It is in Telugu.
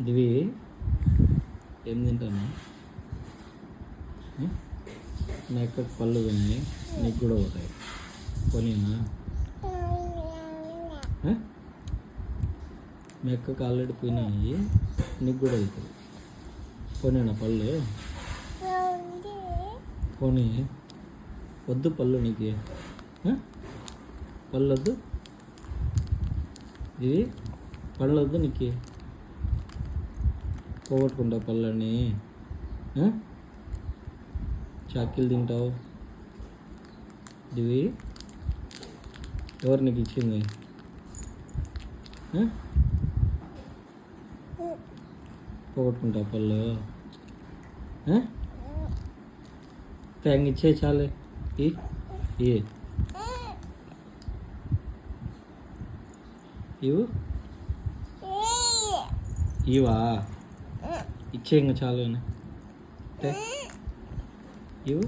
దివి ఏం తింటాను? నా యొక్క పళ్ళు పోయినాయి నీకు కూడా పోతాయి. పోనీనా? మీ అక్కకి ఆల్రెడీ పోయినాయి. నీకు కూడా అవుతుంది పోనీనా పళ్ళు? పోనీ. వద్దు పళ్ళు నీకు. ఆ? పళ్ళు వద్దు? ఇది పళ్ళు వద్దు నీకు. పోగొట్టుకుంటావు పళ్ళని? చాకీలు తింటావు. ఇవి ఎవరు నీకు ఇచ్చింది? పోగొట్టుకుంటావు పళ్ళు? తేంగ ఇచ్చే చాలే. ఈ? ఈ ఇవు ఇవా ఇచ్చే ఇంకా చాలు ఇవు